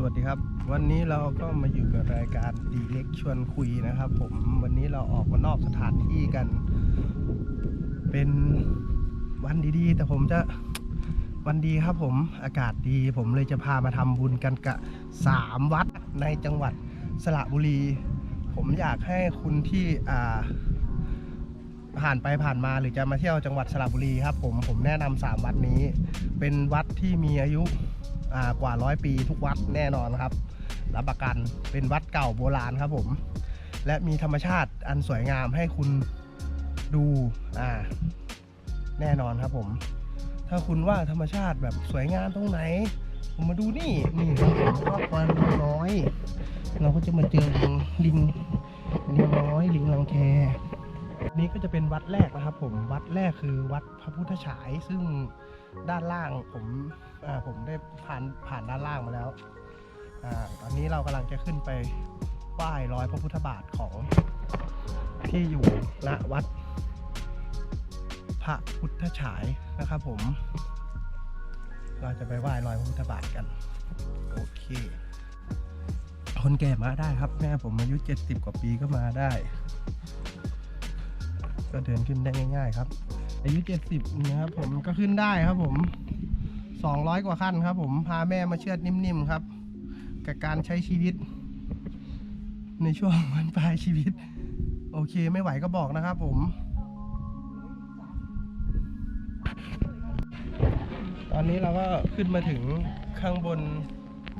สวัสดีครับ วันนี้เราก็มาอยู่กับรายการดีเล็กชวนคุยนะครับผมวันนี้เราออกมานอกสถานที่กัน เป็นวันดีๆ แต่ผมจะวันดีครับผมอากาศดีผมเลยจะพามาทำบุญกันกะสามวัดในจังหวัดสระบุรี ผมอยากให้คุณที่อ่าผ่านไปผ่านมาหรือจะมาเที่ยวจังหวัดสระบุรีครับผมผมแนะนำสามวัดนี้ เป็นวัดที่มีอายุ กว่าร้อยปีทุกวัดแน่นอนครับ รับประกันเป็นวัดเก่าโบราณครับผม และมีธรรมชาติอันสวยงามให้คุณดูอ่าแน่นอนครับผม ถ้าคุณว่าธรรมชาติแบบสวยงามตรงไหน ผมมาดูนี่นี่ครับผมครอบครัวน้อย เราก็จะมาเจอลิงลิงลิงน้อยลิงลังแค นี่ก็จะเป็นวัดแรกนะครับ ผมวัดแรกคือวัดพระพุทธฉาย ซึ่งด้านล่างผมผมได้ผ่านผ่านด้านล่างมาแล้วอตอนนี้เรากำลังจะขึ้นไปไหว้รอยพระพุทธบาทของที่อยู่ณวัด พระพุทธฉายนะครับผม เราจะไปไหว้รอยพระพุทธบาทกัน โอเค คนแก่มาได้ครับแม่ผมอายุ 70 กว่าปีก็มาได้ ก็เดินขึ้นได้ง่ายๆครับ อายุ70นะครับผมก็ขึ้นได้ครับผม 200 กว่าขั้นครับ ผมพาแม่มาเชือดนิ่มๆครับ กับการใช้ชีวิต ในช่วงวันปลายชีวิต โอเคไม่ไหวก็บอกนะครับผมตอนนี้เราก็ขึ้นมาถึงข้างบน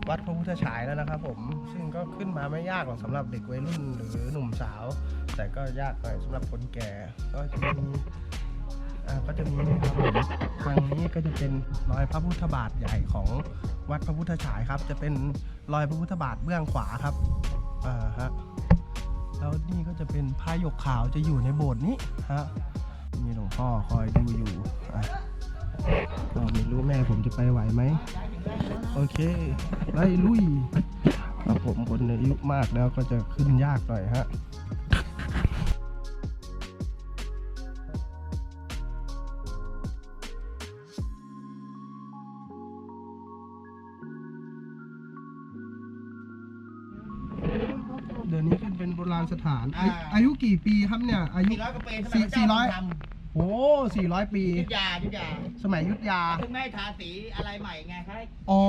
วัดพระพุทธฉายแล้วนะครับผม ซึ่งก็ขึ้นมาไม่ยากหรอกสำหรับเด็กวัยรุ่นหรือหนุ่มสาว แต่ก็ยากหน่อยสำหรับคนแก่ก็จะมีอ่าก็จะมีนี่ครับผมทางนี้ก็จะเป็นรอยพระพุทธบาทใหญ่ของวัดพระพุทธฉายครับ จะเป็นรอยพระพุทธบาทเบื้องขวาครับอ่าฮะแล้วนี่ก็จะเป็นพระหยกขาวจะอยู่ในโบสถ์นี้ฮะมีหลวงพ่อคอยดูอยู่อะก็ไม่รู้แม่ผมจะไปไหวไหมโอเคไล่ลุยผมคนอายุมากแล้วก็จะขึ้นยากหน่อยฮะ เดี๋ยวนี้ขึ้นเป็นโบราณสถานอายุอ่า อายุกี่ปีครับเนี่ย อายุ สี่ร้อยกว่าปีสสี่มัยพระสี่เจ้าร้อยทโอ้สี่ร้อยปีำยุทธยายุทธยาสมัยอยุทธยา ถึงไม่ให้ทาสีอะไรใหม่ไงครับอ๋อ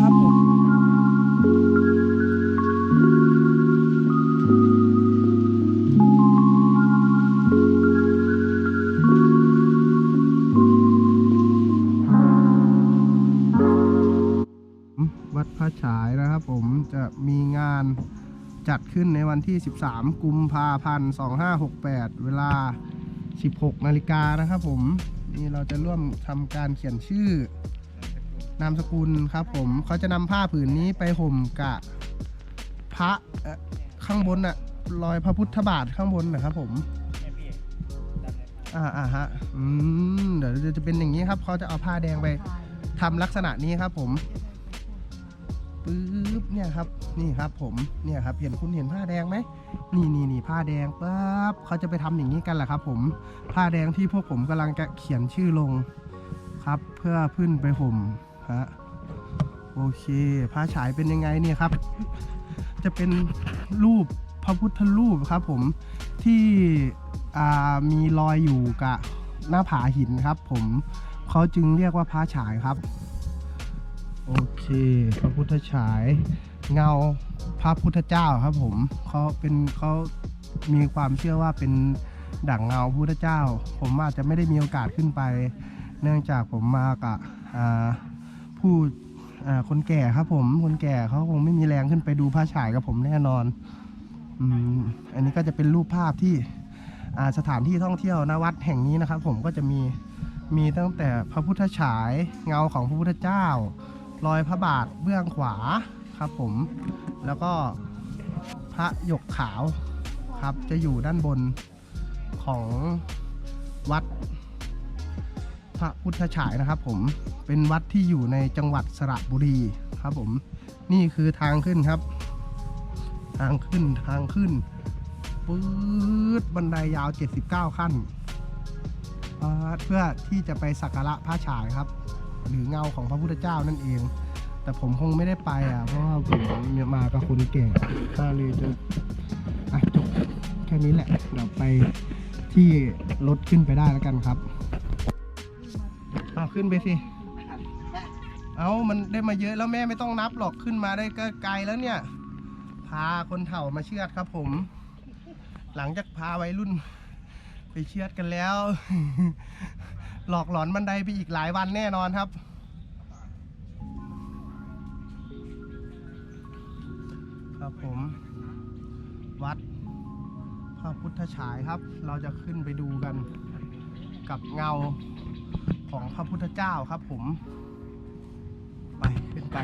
ครับผม วัดพระฉายนะครับผมจะมีงาน จัดขึ้นในวันที่ 13 กุมภาพันธ์ 2568 เวลา 16 นาฬิกานะครับผม นี่เราจะร่วมทำการเขียนชื่อนามสกุลครับผมเขาจะนำผ้าผืนนี้ไปห่มกะพระข้างบนอะรอยพระพุทธบาทข้างบนนะครับผมอ่าอ่าฮะอืมเดี๋ยวจะเป็นอย่างนี้ครับเขาจะเอาผ้าแดงไปทำลักษณะนี้ครับผม ปึ๊บเนี่ยครับนี่ครับผมเนี่ยครับเห็นคุณเห็นผ้าแดงไหมนี่นี่นี่ผ้าแดงปั๊บเขาจะไปทำอย่างนี้กันแหละครับ ผมผ้าแดงที่พวกผมกำลังจะเขียนชื่อลงครับ เพื่อพึ่นไปห่มฮะโอเคพระฉายเป็นยังไงเนี่ยครับ จะเป็นรูปพระพุทธรูปครับ ผมที่มีรอยอยู่กับหน้าผาหินครับ ผมเขาจึงเรียกว่าพระฉายครับ โอเค พระพุทธฉาย เงาพระพุทธเจ้าครับผมเขาเป็นเขามีความเชื่อว่าเป็นดั่งเงาพระพุทธเจ้า ผมอาจจะไม่ได้มีโอกาสขึ้นไป เนื่องจากผมมากับผู้คนแก่ครับผมคนแก่เขาคงไม่มีแรงขึ้นไปดูพระฉายกับผมแน่นอนอืมอันนี้ก็จะเป็นรูปภาพที่สถานที่ท่องเที่ยวณวัดแห่งนี้นะครับ ผมก็จะมีมีตั้งแต่พระพุทธฉายเงาของพระพุทธเจ้า รอยพระบาทเบื้องขวาครับผม แล้วก็พระหยกขาวครับ จะอยู่ด้านบนของวัดพระพุทธฉายนะครับผม เป็นวัดที่อยู่ในจังหวัดสระบุรีครับผม นี่คือทางขึ้นครับ ทางขึ้นทางขึ้นปื๊ดบันไดยาว 79 ขั้น เพื่อที่จะไปสักการะพระฉายครับ หรือเงาของพระพุทธเจ้านั่นเอง แต่ผมคงไม่ได้ไปอะ เพราะว่าผมมากับคนแก่งก็เลยจะอะจบแค่นี้แหละ เดี๋ยวไปที่รถขึ้นไปได้แล้วกันครับ เอาขึ้นไปสิ เอามันได้มาเยอะแล้วแม่ไม่ต้องนับหรอกขึ้นมาได้ก็ไกลแล้วเนี่ย พาคนเฒ่ามาเชือดครับผม หลังจากพาวัยรุ่นไปเชือดกันแล้ว หลอกหลอนบันไดไปอีกหลายวันแน่นอนครับ ครับผม วัดพระพุทธฉายครับ เราจะขึ้นไปดูกันกับเงาของพระพุทธเจ้าครับผม ไปขึ้นไป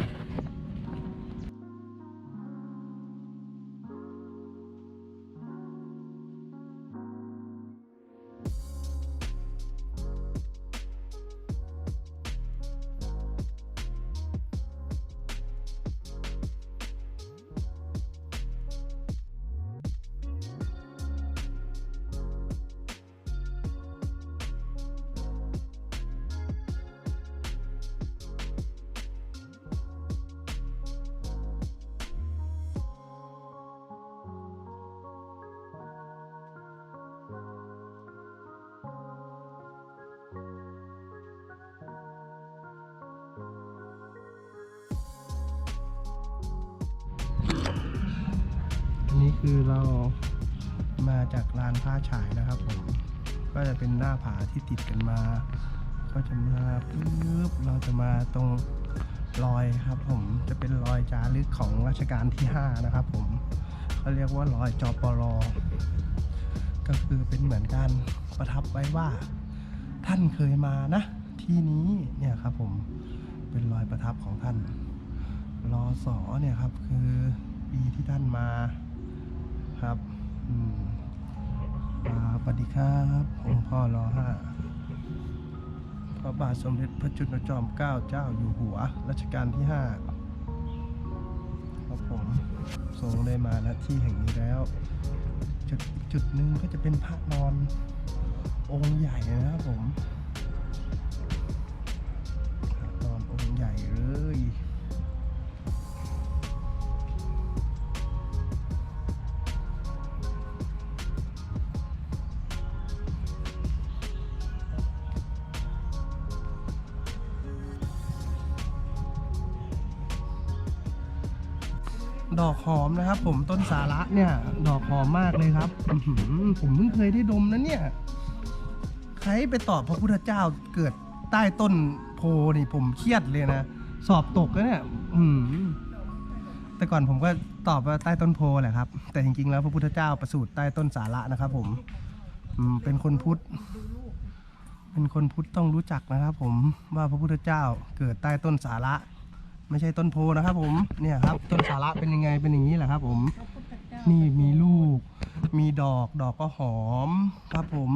นี้คือเรามาจากลานผ้าฉายนะครับผม ก็จะเป็นหน้าผาที่ติดกันมา ก็จะมาปุ๊บเราจะมาตรงรอยครับผมจะเป็นรอยจารึกของรัชกาลที่ 5 นะครับผมเขาเรียกว่ารอยจอปรอก็คือเป็นเหมือนการประทับไว้ว่า ท่านเคยมานะ ที่นี้เนี่ยครับผมเป็นรอยประทับของท่านรอสอเนี่ยครับคือปีที่ท่านมา ครับอืมครับสวัสดีครับองค์พ่อรอห้าพระบาทสมเด็จพระจุลจอมเกล้าเจ้าอยู่หัวรัชกาลที่ห้าครับผมทรงได้มาณที่แห่งนี้แล้ว จุดจุดหนึ่งก็จะเป็นพระนอนองค์ใหญ่นะครับผม ดอกหอมนะครับ ผมต้นสาระเนี่ย ดอกหอมมากเลยครับผมเพิ่งเคยได้ดมนะเนี่ย ใครไปตอบพระพุทธเจ้าเกิดใต้ต้นโพนี่ผมเครียดเลยนะ สอบตกแล้วเนี่ยอืมแต่ก่อนผมก็ตอบว่าใต้ต้นโพแหละครับ แต่จริงๆแล้วพระพุทธเจ้าประสูติใต้ต้นสาระนะครับ ผมอืมเป็นคนพุทธเป็นคนพุทธต้องรู้จักนะครับ ผมว่าพระพุทธเจ้าเกิดใต้ต้นสาระ ไม่ใช่ต้นโพนะครับผมเนี่ยครับต้นสาระเป็นยังไงเป็นอย่างนี้แหละครับ ผม นี่มีลูก มีดอกดอกก็หอมครับผม